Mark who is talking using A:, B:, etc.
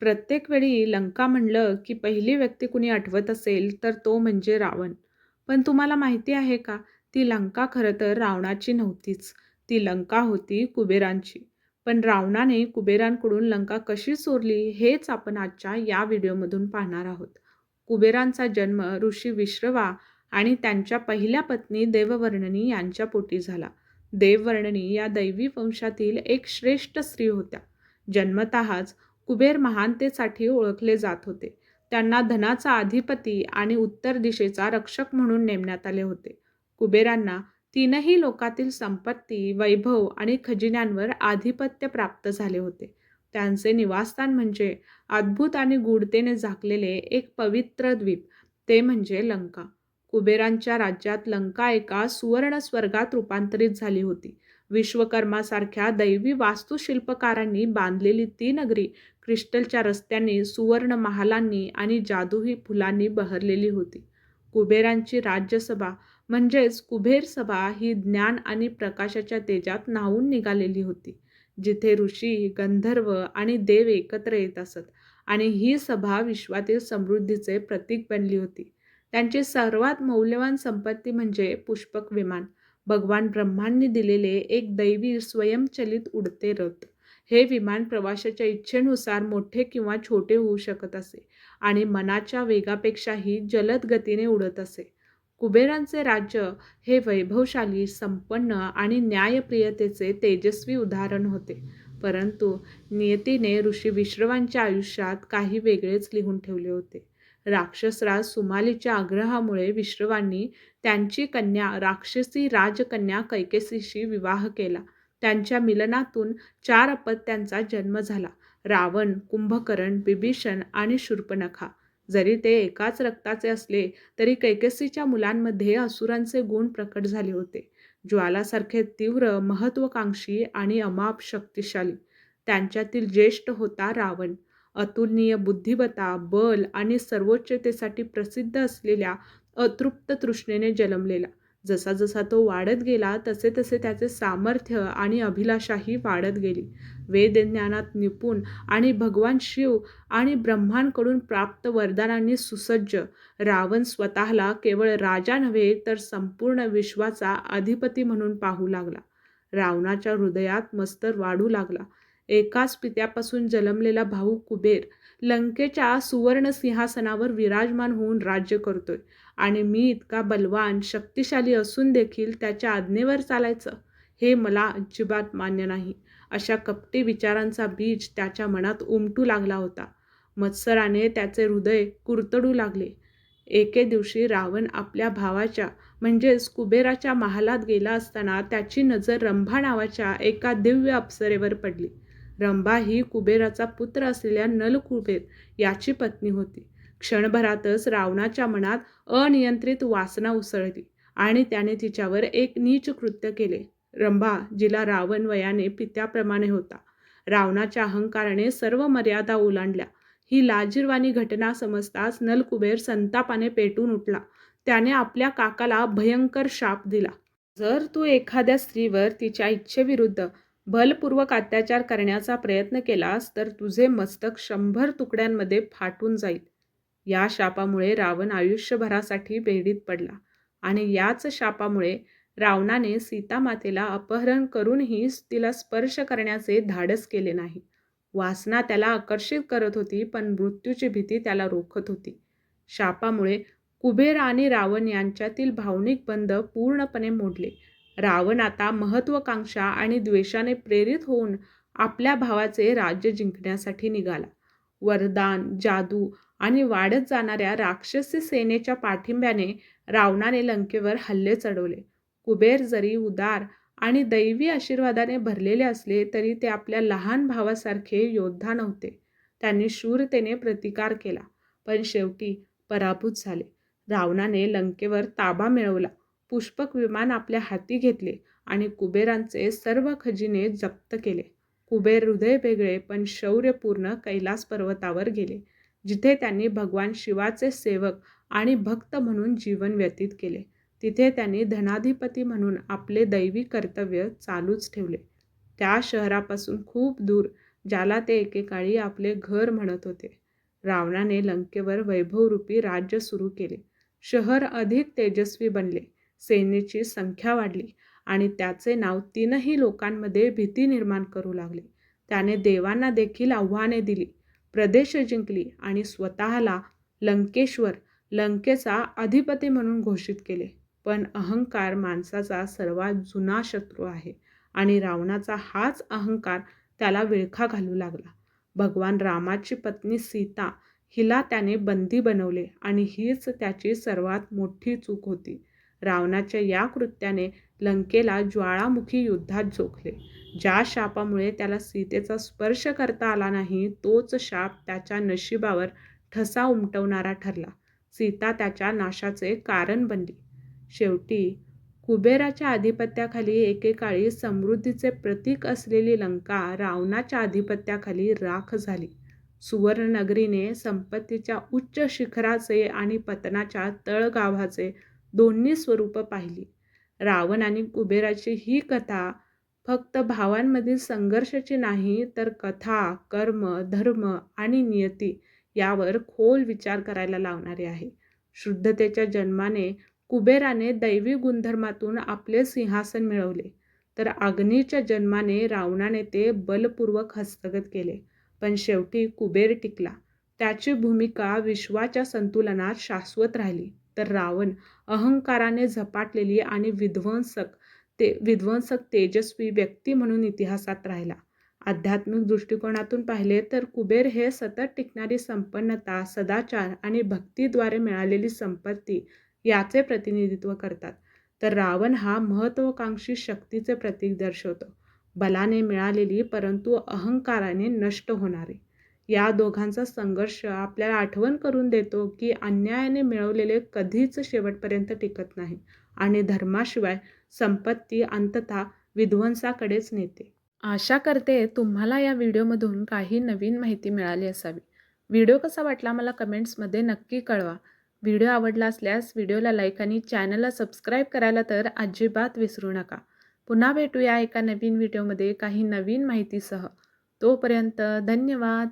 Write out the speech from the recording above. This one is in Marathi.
A: प्रत्येक वेळी लंका म्हणलं की पहिली व्यक्ती कुणी आठवत असेल तर तो म्हणजे रावण. पण तुम्हाला माहिती आहे का, ती लंका खरं तर रावणाची नव्हतीच. ती लंका होती कुबेरांची. पण रावणाने कुबेरांकडून लंका कशी चोरली हेच आपण आजच्या या व्हिडिओमधून पाहणार आहोत. कुबेरांचा जन्म ऋषी विश्रवा आणि त्यांच्या पहिल्या पत्नी देववर्णनी यांच्या पोटी झाला. देववर्णनी या दैवी वंशातील एक श्रेष्ठ स्त्री होत्या. जन्मतःच कुबेर महानतेसाठी ओळखले जात होते. त्यांना धनाचा अधिपती आणि उत्तर दिशेचा रक्षक म्हणून नेमण्यात आले होते. कुबेरांना तीनही लोकातील संपत्ती, वैभव आणि खजिन्यांवर आधिपत्य प्राप्त झाले होते. त्यांचे निवासस्थान म्हणजे अद्भुत आणि गूढतेने झाकलेले एक पवित्र द्वीप, ते म्हणजे लंका. कुबेरांच्या राज्यात लंका एका सुवर्ण स्वर्गात रूपांतरित झाली होती. विश्वकर्मासारख्या दैवी वास्तुशिल्पकारांनी बांधलेली ती नगरी क्रिस्टलच्या रस्त्यांनी, सुवर्ण महालांनी आणि जादूही फुलांनी बहरलेली होती. कुबेरांची राज्यसभा म्हणजेच कुबेर सभा ही ज्ञान आणि प्रकाशाच्या तेजात न्हावून निघालेली होती, जिथे ऋषी, गंधर्व आणि देव एकत्र येत असत आणि ही सभा विश्वातील समृद्धीचे प्रतीक बनली होती. त्यांची सर्वात मौल्यवान संपत्ती म्हणजे पुष्पक विमान, भगवान ब्रह्मांनी दिलेले एक दैवी स्वयंचलित उडते रथ. हे विमान प्रवाशाच्या इच्छेनुसार मोठे किंवा छोटे होऊ शकत असे आणि मनाच्या वेगापेक्षाही जलद गतीने उडत असे. कुबेरांचे राज्य हे वैभवशाली, संपन्न आणि न्यायप्रियतेचे तेजस्वी उदाहरण होते. परंतु नियतीने ऋषी विश्रवांच्या आयुष्यात काही वेगळेच लिहून ठेवले होते. राक्षसराज सुमालीच्या आग्रहामुळे विश्रवांनी त्यांची कन्या राक्षसी राजकन्या कैकेसीशी विवाह केला. त्यांच्या मिलनातून चार अपत्यांचा जन्म झाला, रावण, कुंभकर्ण, बिभीषण आणि शूर्पणखा. जरी ते एकाच रक्ताचे असले तरी कैकेसीच्या मुलांमध्ये असुरांचे गुण प्रकट झाले होते. ज्वालासारखे तीव्र, महत्त्वाकांक्षी आणि अमाप शक्तिशाली. त्यांच्यातील ज्येष्ठ होता रावण. अतुलनीय बुद्धिमत्ता, बल आणि सर्वोच्चतेसाठी प्रसिद्ध असलेल्या अतृप्त तृष्णेने जन्मलेला. जसा जसा तो वाढत गेला तसे तसे त्याचे सामर्थ्य आणि अभिलाषाही वाढत गेली. वेदज्ञानात निपुण आणि भगवान शिव आणि ब्रह्मांकडून प्राप्त वरदानांनी सुसज्ज, रावण स्वतःला केवळ राजा नव्हे तर संपूर्ण विश्वाचा अधिपती म्हणून पाहू लागला. रावणाच्या हृदयात मस्तर वाढू लागला. एकाच पित्यापासून जन्मलेला भाऊ कुबेर लंकेच्या सुवर्ण सिंहासनावर विराजमान होऊन राज्य करतोय आणि मी इतका बलवान, शक्तिशाली असून देखील त्याच्या आज्ञेवर चालायचं, हे मला अजिबात मान्य नाही. अशा कपटी विचारांचा बीज त्याच्या मनात उमटू लागला होता. मत्सराने त्याचे हृदय कुरतडू लागले. एके दिवशी रावण आपल्या भावाच्या म्हणजेच कुबेराच्या महालात गेला असताना त्याची नजर रंभा नावाच्या एका दिव्य अप्सरेवर पडली. रंभा ही कुबेराचा पुत्र असलेल्या नलकुबेर याची पत्नी होती. क्षणभरातच रावणाच्या मनात अनियंत्रित वासना उसळली आणि त्याने तिच्यावर एक नीच कृत्य केले. रंभा, जिला रावण वयाने पित्याप्रमाणे होता, रावणाच्या अहंकाराने सर्व मर्यादा ओलांडल्या. ही लाजिरवाणी घटना समजताच नलकुबेर संतापाने पेटून उठला. त्याने आपल्या काकाला भयंकर शाप दिला. जर तू एखाद्या स्त्रीवर तिच्या इच्छेविरुद्ध भलपूर्वक अत्याचार करण्याचा प्रयत्न केलास तर तुझे मस्तक शंभर तुकड्यांमध्ये फाटून जाईल. या शापामुळे रावण आयुष्यभरासाठी बेडीत पडला आणि याच शापामुळे रावणाने सीतामातेला अपहरण करूनही तिला स्पर्श करण्याचे धाडस केले नाही. वासना त्याला आकर्षित करत होती पण मृत्यूची भीती त्याला रोखत होती. शापामुळे कुबेर आणि रावण यांच्यातील भावनिक बंध पूर्णपणे मोडले. रावण आता महत्त्वाकांक्षा आणि द्वेषाने प्रेरित होऊन आपल्या भावाचे राज्य जिंकण्यासाठी निघाला. वरदान, जादू आणि वाढत जाणाऱ्या राक्षसी सेनेच्या पाठिंब्याने रावणाने लंकेवर हल्ले चढवले. कुबेर जरी उदार आणि दैवी आशीर्वादाने भरलेले असले तरी ते आपल्या लहान भावासारखे योद्धा नव्हते. त्यांनी शूरतेने प्रतिकार केला, पण शेवटी पराभूत झाले. रावणाने लंकेवर ताबा मिळवला, पुष्पक विमान आपल्या हाती घेतले आणि कुबेरांचे सर्व खजिने जप्त केले. कुबेर हृदय वेगळे पण शौर्यपूर्ण कैलास पर्वतावर गेले, जिथे त्यांनी भगवान शिवाचे सेवक आणि भक्त म्हणून जीवन व्यतीत केले. तिथे त्यांनी धनाधिपती म्हणून आपले दैवी कर्तव्य चालूच ठेवले. त्या शहरापासून खूप दूर ज्याला ते एकेकाळी आपले घर म्हणत होते रावणाने लंकेवर वैभवरूपी राज्य सुरू केले शहर अधिक तेजस्वी बनले सेनेची संख्या वाढली आणि त्याचे नाव तीनही लोकांमध्ये भीती निर्माण करू लागले. त्याने देवांना देखील आव्हाने दिली. प्रदेश जिंकली आणि स्वतःला लंकेश्वर लंकेचा अधिपती म्हणून घोषित केले. पण अहंकार माणसाचा सर्वात जुना शत्रू आहे आणि रावणाचा हाच अहंकार त्याला विळखा घालू लागला. भगवान रामाची पत्नी सीता हिला त्याने बंदी बनवले आणि हीच त्याची सर्वात मोठी चूक होती. रावणाच्या या कृत्याने लंकेला ज्वाळामुखी युद्धात झोकले. ज्या शापामुळे त्याला सीतेचा स्पर्श करता आला नाही तोच शाप त्याच्या नशिबावर ठसा उमटवणारा ठरला. सीता त्याच्या नाशाचे कारण बनली. शेवटी कुबेराच्या आधिपत्याखाली एकेकाळी समृद्धीचे प्रतीक असलेली लंका रावणाच्या अधिपत्याखाली राख झाली. सुवर्णनगरीने संपत्तीच्या उच्च शिखराचे आणि पतनाच्या तळगावाचे दोन्ही स्वरूपं पाहिली. रावण आणि कुबेराची ही कथा फक्त भावांमधील संघर्षाची नाही तर कथा कर्म धर्म आणि नियती यावर खोल विचार करायला लावणारी आहे. शुद्धतेच्या जन्माने कुबेराने दैवी गुणधर्मातून आपले सिंहासन मिळवले तर अग्नीच्या जन्माने रावणाने ते बलपूर्वक हस्तगत केले. पण शेवटी कुबेर टिकला. त्याची भूमिका विश्वाच्या संतुलनात शाश्वत राहिली. तर रावण अहंकाराने झपाटलेली आणि विध्वंसक ते विध्वंसक तेजस्वी व्यक्ती म्हणून इतिहासात राहिला. आध्यात्मिक दृष्टिकोनातून पाहिले तर कुबेर हे सतत टिकणारी संपन्नता सदाचार आणि भक्तीद्वारे मिळालेली संपत्ती याचे प्रतिनिधित्व करतात. तर रावण हा महत्त्वाकांक्षी शक्तीचे प्रतीक दर्शवतो. बलाने मिळालेली परंतु अहंकाराने नष्ट होणारी. या दोघांचा संघर्ष आपल्याला आठवण करून देतो की अन्यायाने मिळवलेले कधीच शेवटपर्यंत टिकत नाही आणि धर्माशिवाय संपत्ती अंततः विध्वंसाकडेच नेते. आशा करते तुम्हाला या व्हिडिओमधून काही नवीन माहिती मिळाली असावी. व्हिडिओ कसा वाटला मला कमेंट्समध्ये नक्की कळवा. व्हिडिओ आवडला असल्यास व्हिडिओला लाईक आणि चॅनलला सबस्क्राईब करायला तर अजिबात विसरू नका. पुन्हा भेटूया एका नवीन व्हिडिओमध्ये काही नवीन माहितीसह. तोपर्यंत धन्यवाद.